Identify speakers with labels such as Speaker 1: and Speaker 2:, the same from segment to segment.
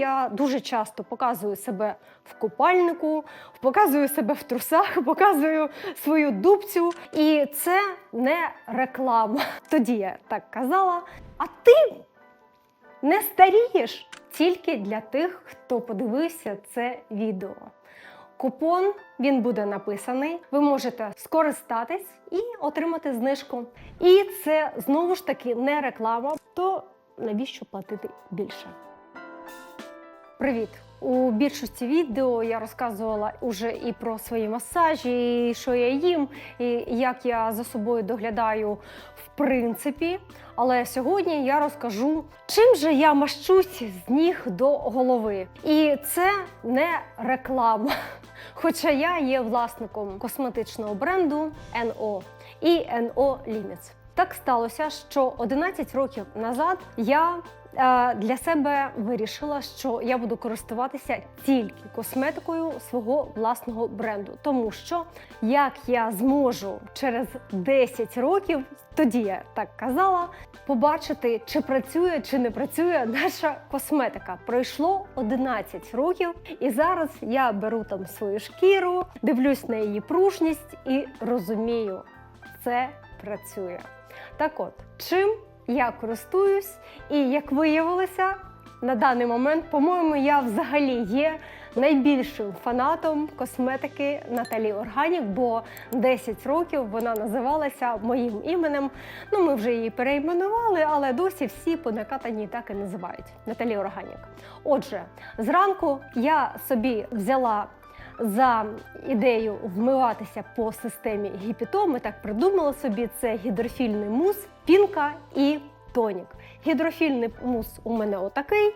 Speaker 1: я дуже часто показую себе в купальнику, показую себе в трусах, показую свою дубцю. І це не реклама. Тоді я так казала. А ти не старієш тільки для тих, хто подивився це відео. Купон він буде написаний. Ви можете скористатись і отримати знижку. І це знову ж таки не реклама. То навіщо платити більше? Привіт! У більшості відео я розказувала уже і про свої масажі, і що я їм, і як я за собою доглядаю в принципі. Але сьогодні я розкажу, чим же я мащусь з ніг до голови. І це не реклама. Хоча я є власником косметичного бренду NO і NO Limits. Так сталося, що 11 років назад я для себе вирішила, що я буду користуватися тільки косметикою свого власного бренду, тому що як я зможу через 10 років, тоді я так казала, побачити, чи працює, чи не працює наша косметика. Пройшло 11 років, і зараз я беру там свою шкіру, дивлюсь на її пружність і розумію, це працює. Так от, чим я користуюсь, і як виявилося, на даний момент, по-моєму, я взагалі є найбільшим фанатом косметики Наталі Органік, бо 10 років вона називалася моїм іменем. Ну, ми вже її перейменували, але досі всі по накатанні так і називають Наталі Органік. Отже, зранку я собі взяла за ідею вмиватися по системі гіпіто. Ми так придумали собі це гідрофільний мус, пінка і тонік. Гідрофільний мус у мене отакий.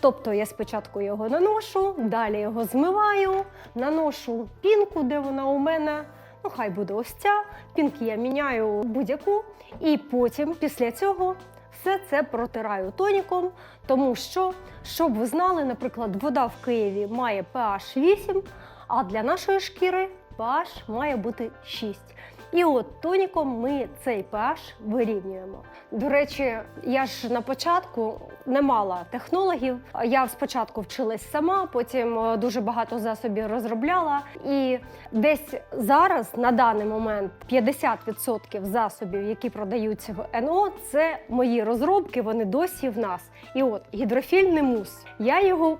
Speaker 1: Тобто я спочатку його наношу, далі його змиваю, наношу пінку, де вона у мене. Ну, хай буде ось ця. Пінки я міняю будь-яку. І потім, після цього, все це протираю тоніком, тому що, щоб ви знали, наприклад, вода в Києві має pH 8, а для нашої шкіри pH має бути 6. І от тоніком ми цей pH вирівнюємо. До речі, я ж на початку не мала технологів. Я спочатку вчилась сама, потім е, дуже багато засобів розробляла. І десь зараз, на даний момент, 50% засобів, які продаються в НО, це мої розробки. Вони досі в нас. І от гідрофільний мус. Я його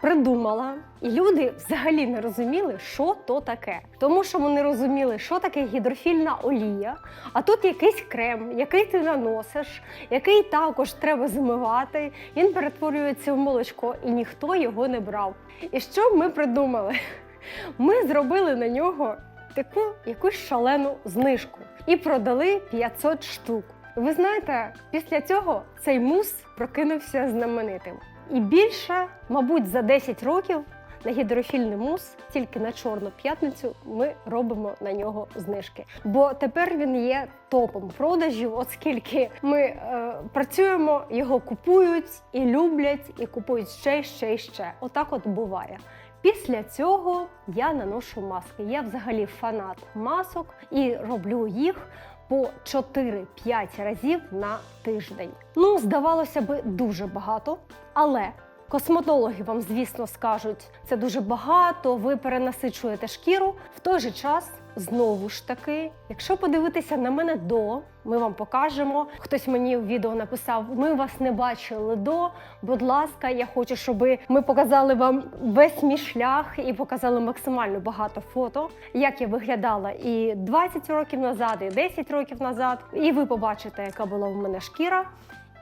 Speaker 1: придумала, і люди взагалі не розуміли, що то таке. Тому що вони розуміли, що таке гідрофільна олія, а тут якийсь крем, який ти наносиш, який також треба змивати. Він перетворюється в молочко, і ніхто його не брав. І що ми придумали? Ми зробили на нього таку якусь шалену знижку і продали 500 штук. Ви знаєте, після цього цей мус прокинувся знаменитим. І більше, мабуть, за 10 років на гідрофільний мус, тільки на чорну п'ятницю, ми робимо на нього знижки. Бо тепер він є топом продажів, оскільки ми е, працюємо, його купують і люблять, і купують ще, ще, ще. Отак от буває. Після цього я наношу маски. Я взагалі фанат масок і роблю їх по 4-5 разів на тиждень. Ну, здавалося би, дуже багато, але косметологи вам, звісно, скажуть, це дуже багато, ви перенасичуєте шкіру. В той же час, знову ж таки, якщо подивитися на мене до, ми вам покажемо. Хтось мені в відео написав: ми вас не бачили до. Будь ласка, я хочу, щоб ми показали вам весь мій шлях і показали максимально багато фото, як я виглядала і 20 років назад, і 10 років назад. І ви побачите, яка була в мене шкіра.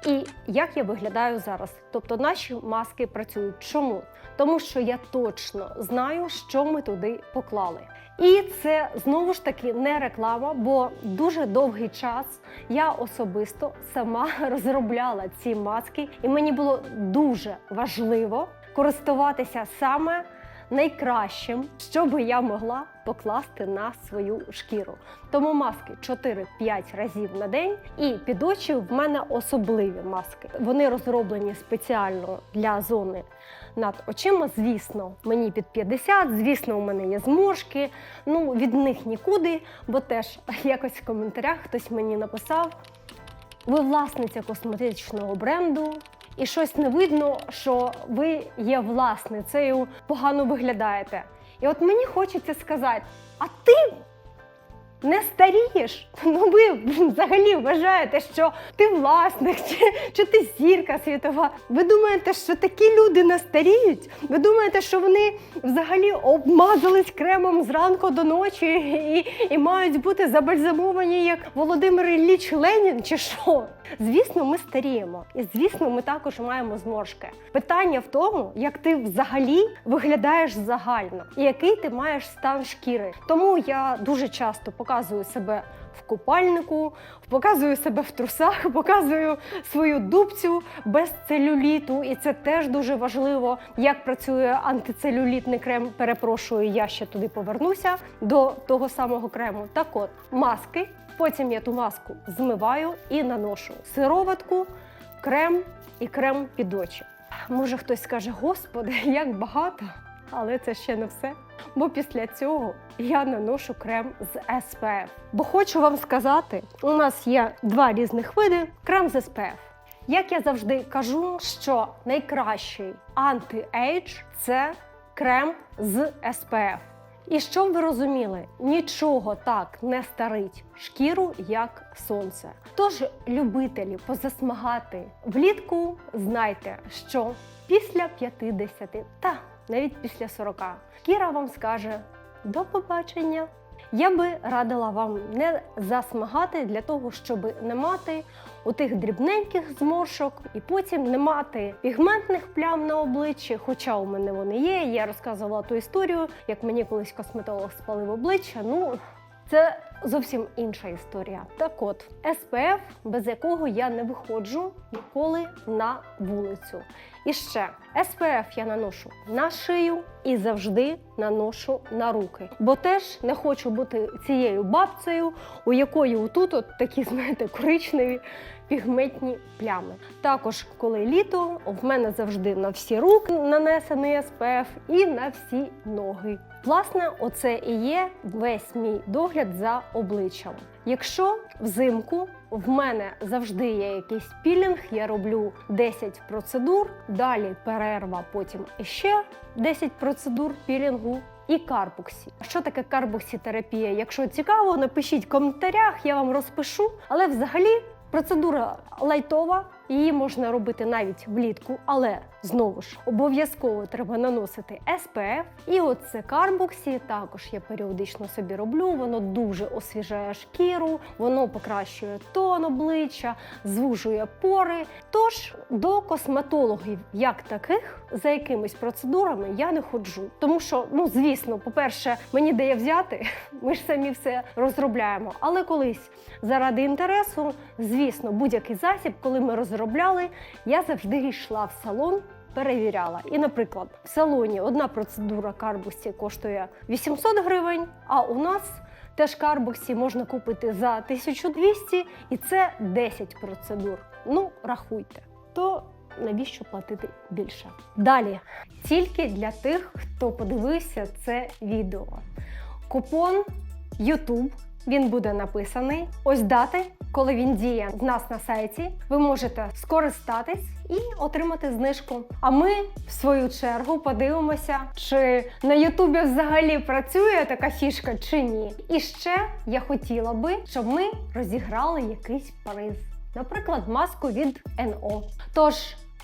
Speaker 1: І як я виглядаю зараз? Тобто наші маски працюють. Чому? Тому що я точно знаю, що ми туди поклали. І це знову ж таки не реклама, бо дуже довгий час я особисто сама розробляла ці маски, і мені було дуже важливо користуватися саме найкращим, що би я могла покласти на свою шкіру. Тому маски 4-5 разів на день. І під очі в мене особливі маски. Вони розроблені спеціально для зони над очима. Звісно, мені під 50, звісно, у мене є зморшки. Ну від них нікуди, бо теж якось в коментарях хтось мені написав. Ви власниця косметичного бренду, і щось не видно, що ви є власницею, погано виглядаєте. І от мені хочеться сказати: а ти не старієш. Ну ви взагалі вважаєте, що ти власник, чи, чи ти зірка світова. Ви думаєте, що такі люди не старіють? Ви думаєте, що вони взагалі обмазались кремом зранку до ночі і, і мають бути забальзамовані як Володимир Ілліч Ленін, чи що? Звісно, ми старіємо, і звісно, ми також маємо зморшки. Питання в тому, як ти взагалі виглядаєш загально, і який ти маєш стан шкіри. Тому я дуже часто показую себе в купальнику, показую себе в трусах, показую свою дубцю без целюліту, і це теж дуже важливо, як працює антицелюлітний крем. Перепрошую, я ще туди повернуся до того самого крему. Так от, маски. Потім я ту маску змиваю і наношу сироватку, крем і крем під очі. Може хтось скаже, господи, як багато, але це ще не все. Бо після цього я наношу крем з SPF. Bо хочу вам сказати, у нас є два різних види крем з SPF. Як я завжди кажу, що найкращий анти-ейдж – це крем з SPF. І щоб ви розуміли, нічого так не старить шкіру, як сонце. Тож, любителі позасмагати влітку, знайте, що після 50 та навіть після 40 шкіра вам скаже до побачення. Я би радила вам не засмагати для того, щоб не мати у тих дрібненьких зморшок і потім не мати пігментних плям на обличчі. Хоча у мене вони є. Я розказувала ту історію, як мені колись косметолог спалив обличчя. Ну це зовсім інша історія. Так от, SPF, без якого я не виходжу ніколи на вулицю. І ще SPF я наношу на шию і завжди наношу на руки. Бо теж не хочу бути цією бабцею, у якої отут от такі, знаєте, коричневі пігментні плями. Також, коли літо, в мене завжди на всі руки нанесений SPF і на всі ноги. Власне, оце і є весь мій догляд за обличчям. Якщо взимку в мене завжди є якийсь пілінг, я роблю 10 процедур, далі перерва, потім ще 10 процедур пілінгу. І карбоксі. Що таке карбоксітерапія? Якщо цікаво, напишіть в коментарях, я вам розпишу. Але взагалі процедура лайтова, її можна робити навіть влітку, але знову ж обов'язково треба наносити SPF. І оце карбоксі також я періодично собі роблю. Воно дуже освіжає шкіру, воно покращує тон обличчя, звужує пори. Тож до косметологів, як таких, за якимись процедурами я не ходжу. Тому що, ну звісно, по-перше, мені дає взяти, ми ж самі все розробляємо. Але колись заради інтересу, звісно, будь-який засіб, коли ми розробляли, я завжди йшла в салон. Перевіряла. І, наприклад, в салоні одна процедура карбоксі коштує 800 гривень, а у нас теж карбоксі можна купити за 1200, і це 10 процедур. Ну, рахуйте. То навіщо платити більше? Далі, тільки для тих, хто подивився це відео. Купон YouTube. Він буде написаний. Ось дати, коли він діє в нас на сайті. Ви можете скористатись і отримати знижку. А ми, в свою чергу, подивимося, чи на Ютубі взагалі працює така фішка чи ні. І ще я хотіла би, щоб ми розіграли якийсь приз. Наприклад, маску від НО. Тож,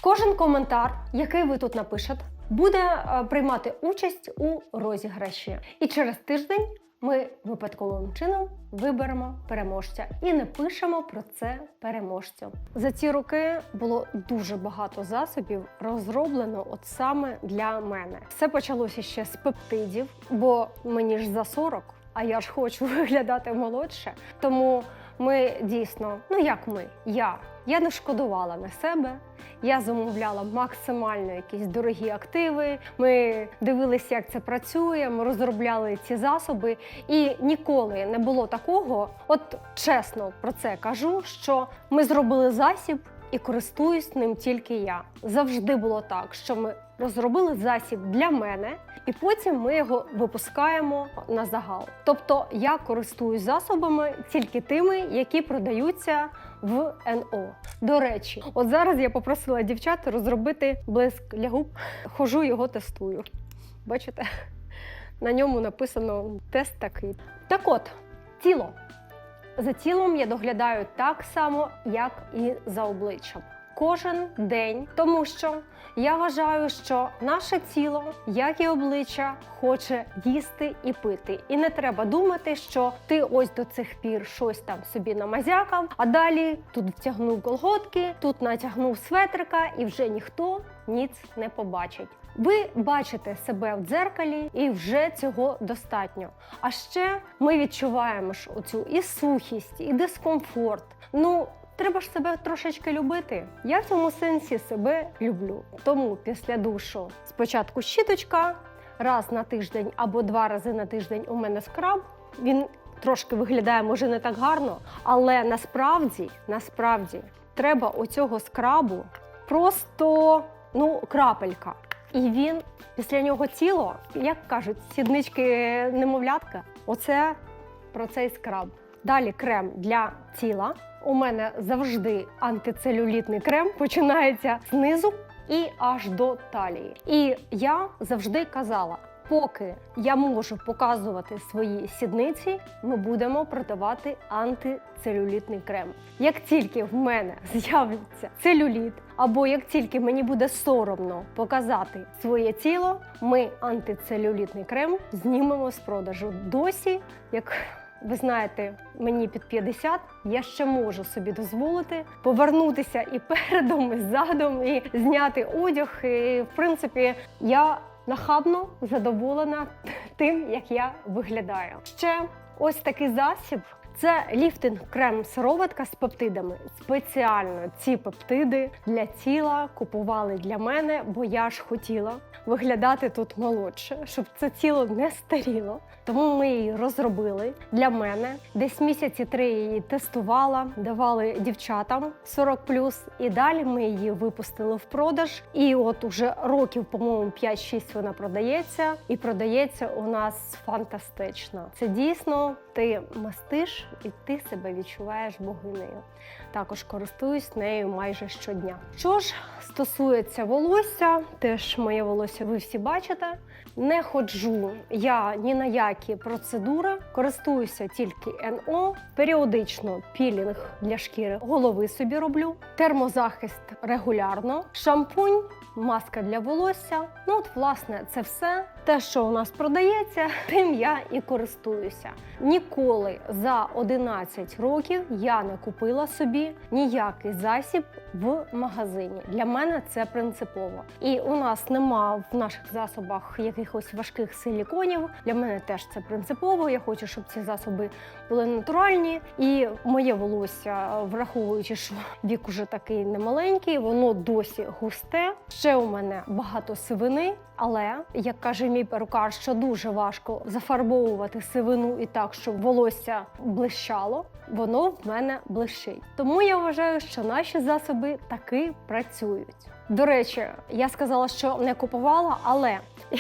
Speaker 1: кожен коментар, який ви тут напишете, буде е, приймати участь у розіграші. І через тиждень ми випадковим чином виберемо переможця і напишемо про це переможцю. За ці роки було дуже багато засобів розроблено от саме для мене. Все почалося ще з пептидів, бо мені ж за 40, а я ж хочу виглядати молодше. Тому ми дійсно, ну як ми, я. Я не шкодувала на себе. Я замовляла максимально якісь дорогі активи. Ми дивилися, як це працює. Ми розробляли ці засоби, і ніколи не було такого. От чесно про це кажу, що ми зробили засіб. і користуюсь ним тільки я. Завжди було так, що ми розробили засіб для мене, і потім ми його випускаємо на загал. Тобто я користуюсь засобами тільки тими, які продаються в НО. До речі, от зараз я попросила дівчат розробити блиск для губ. Хожу його тестую. Бачите? На ньому написано тест такий. Так от, тіло. За тілом я доглядаю так само, як і за обличчям. Кожен день, тому що я вважаю, що наше тіло, як і обличчя, хоче їсти і пити. І не треба думати, що ти ось до цих пір щось там собі намазякав, а далі тут втягнув колготки, тут натягнув светрика, і вже ніхто ніц не побачить. Ви бачите себе в дзеркалі, і вже цього достатньо. А ще ми відчуваємо ж оцю і сухість, і дискомфорт. Ну. Треба ж себе трошечки любити. Я в цьому сенсі себе люблю. Тому після душу спочатку щіточка, раз на тиждень або два рази на тиждень у мене скраб. Він трошки виглядає, може, не так гарно, але насправді, насправді, треба оцього скрабу просто ну, крапелька. І він після нього тіло, як кажуть, сіднички немовлятка. Оце про цей скраб. Далі крем для тіла. У мене завжди антицелюлітний крем починається знизу і аж до талії. І я завжди казала. Поки я можу показувати свої сідниці, ми будемо продавати антицелюлітний крем. Як тільки в мене з'явиться целюліт, або як тільки мені буде соромно показати своє тіло, ми антицелюлітний крем знімемо з продажу. Досі, як ви знаєте, мені під 50, я ще можу собі дозволити повернутися і передом, і задом, і зняти одяг. І в принципі, я нахабно задоволена тим, як я виглядаю. Ще ось такий засіб. Це ліфтинг крем сироватка з пептидами. Спеціально ці пептиди для тіла купували для мене, бо я ж хотіла виглядати тут молодше, щоб це тіло не старіло. Тому ми її розробили для мене. Десь місяці три її тестувала, давали дівчатам 40+, і далі ми її випустили в продаж. І от уже років, по-моєму, 5-6 вона продається, і продається у нас фантастично. Це дійсно ти мастиш і ти себе відчуваєш богинею. Також користуюсь нею майже щодня. Що ж стосується волосся, теж моє волосся ви всі бачите. Не ходжу я ні на які процедури, користуюся тільки НО, періодично пілінг для шкіри голови собі роблю, термозахист регулярно, шампунь, маска для волосся. Ну от, власне, це все. Те, що у нас продається, тим я і користуюся. Ніколи за 11 років я не купила собі ніякий засіб в магазині. Для мене це принципово. І у нас нема в наших засобах якихось важких силіконів. Для мене теж це принципово. Я хочу, щоб ці засоби були натуральні. І моє волосся, враховуючи, що вік уже такий немаленький, воно досі густе. Ще у мене багато сивини. Але як каже мій перукар, що дуже важко зафарбовувати сивину і так, щоб волосся блищало, воно в мене блищить. Тому я вважаю, що наші засоби таки працюють. До речі, я сказала, що не купувала, але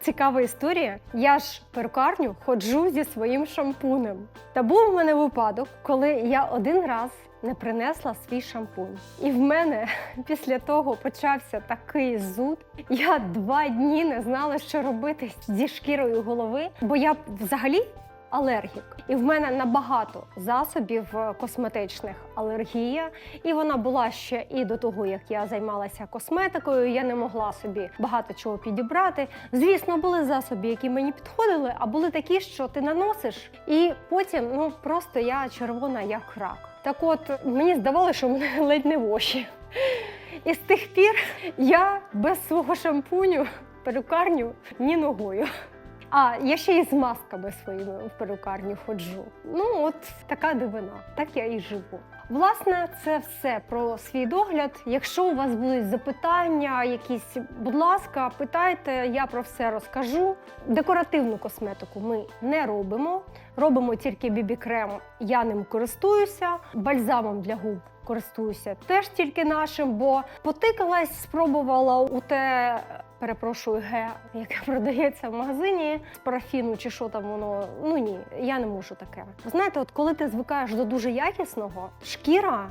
Speaker 1: цікава історія. Я ж перукарню ходжу зі своїм шампунем. Та був у мене випадок, коли я один раз не принесла свій шампунь. І в мене після того почався такий зуд. Я два дні не знала, що робити зі шкірою голови, бо я взагалі. Алергік, і в мене набагато засобів е, косметичних алергія, і вона була ще і до того, як я займалася косметикою. Я не могла собі багато чого підібрати. Звісно, були засоби, які мені підходили, а були такі, що ти наносиш, і потім ну просто я червона як рак. Так от мені здавалося, що мене ледь не воші. І з тих пір я без свого шампуню перукарню ні ногою. А я ще й з масками своїми в перукарню ходжу. Ну, от така дивина, так я і живу. Власне, це все про свій догляд. Якщо у вас будуть запитання, якісь, будь ласка, питайте, я про все розкажу. Декоративну косметику ми не робимо. Робимо тільки бібі-крем, я ним користуюся. Бальзамом для губ користуюся теж тільки нашим, бо потикалась, спробувала у те. Перепрошую, ге, яке продається в магазині з парафіну чи що там воно. Ну ні, я не можу таке. Знаєте, от коли ти звикаєш до дуже якісного, шкіра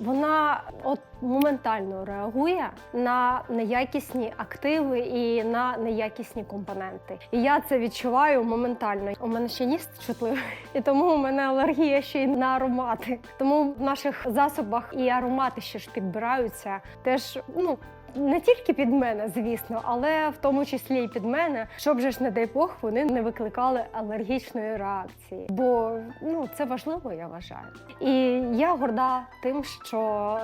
Speaker 1: вона от моментально реагує на неякісні активи і на неякісні компоненти. І я це відчуваю моментально. У мене ще ніс чутливий, і тому у мене алергія ще й на аромати. Тому в наших засобах і аромати ще ж підбираються теж, ну. Не тільки під мене, звісно, але в тому числі і під мене, щоб же ж, не дай Бог, вони не викликали алергічної реакції. Бо ну це важливо, я вважаю. І я горда тим, що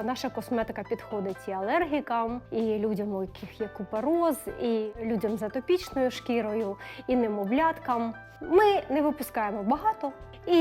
Speaker 1: наша косметика підходить і алергікам, і людям, у яких є купороз, і людям з атопічною шкірою, і немовляткам. Ми не випускаємо багато, і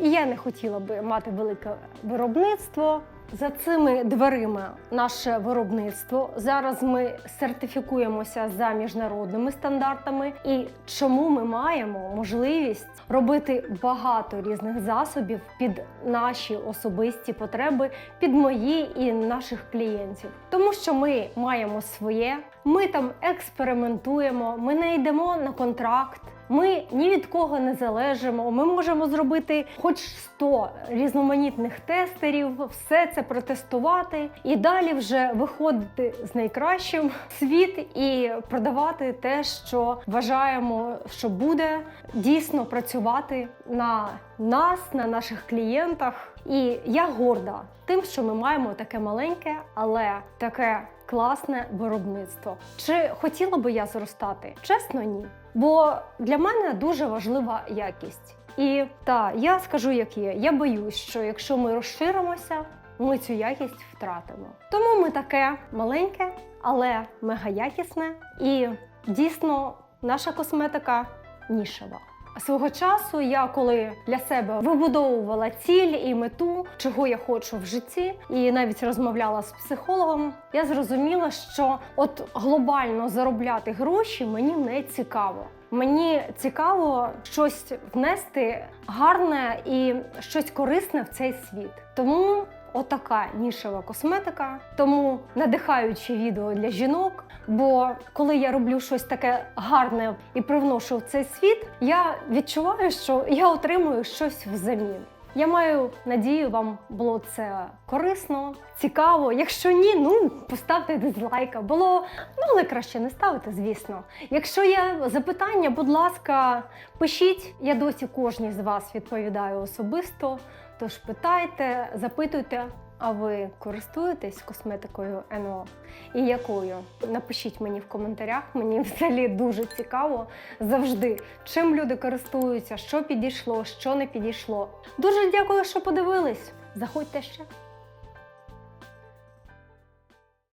Speaker 1: я не хотіла би мати велике виробництво. За цими дверима наше виробництво. Зараз ми сертифікуємося за міжнародними стандартами. І чому ми маємо можливість робити багато різних засобів під наші особисті потреби, під мої і наших клієнтів? Тому що ми маємо своє, ми там експериментуємо, ми не йдемо на контракт. Ми ні від кого не залежимо. Ми можемо зробити хоч 100 різноманітних тестерів, все це протестувати і далі вже виходити з найкращим в світ і продавати те, що вважаємо, що буде дійсно працювати на нас, на наших клієнтах. І я горда тим, що ми маємо таке маленьке, але таке класне виробництво. Чи хотіла би я зростати? Чесно, ні. Бо для мене дуже важлива якість. І та я скажу, як є. Я боюсь, що якщо ми розширимося, ми цю якість втратимо. Тому ми таке маленьке, але мегаякісне. І дійсно наша косметика нішева. Свого часу я коли для себе вибудовувала ціль і мету, чого я хочу в житті, і навіть розмовляла з психологом, я зрозуміла, що от глобально заробляти гроші мені не цікаво. Мені цікаво щось внести гарне і щось корисне в цей світ. Тому отака нішева косметика, тому надихаючі відео для жінок. Бо коли я роблю щось таке гарне і привношу в цей світ, я відчуваю, що я отримую щось взамін. Я маю надію, вам було це корисно, цікаво. Якщо ні, ну поставте дизлайка. Було ну, але краще не ставити, звісно. Якщо є запитання, будь ласка, пишіть. Я досі кожній з вас відповідаю особисто. Тож питайте, запитуйте. А ви користуєтесь косметикою НО? І якою? Напишіть мені в коментарях. Мені взагалі дуже цікаво завжди, чим люди користуються, що підійшло, що не підійшло. Дуже дякую, що подивились. Заходьте ще.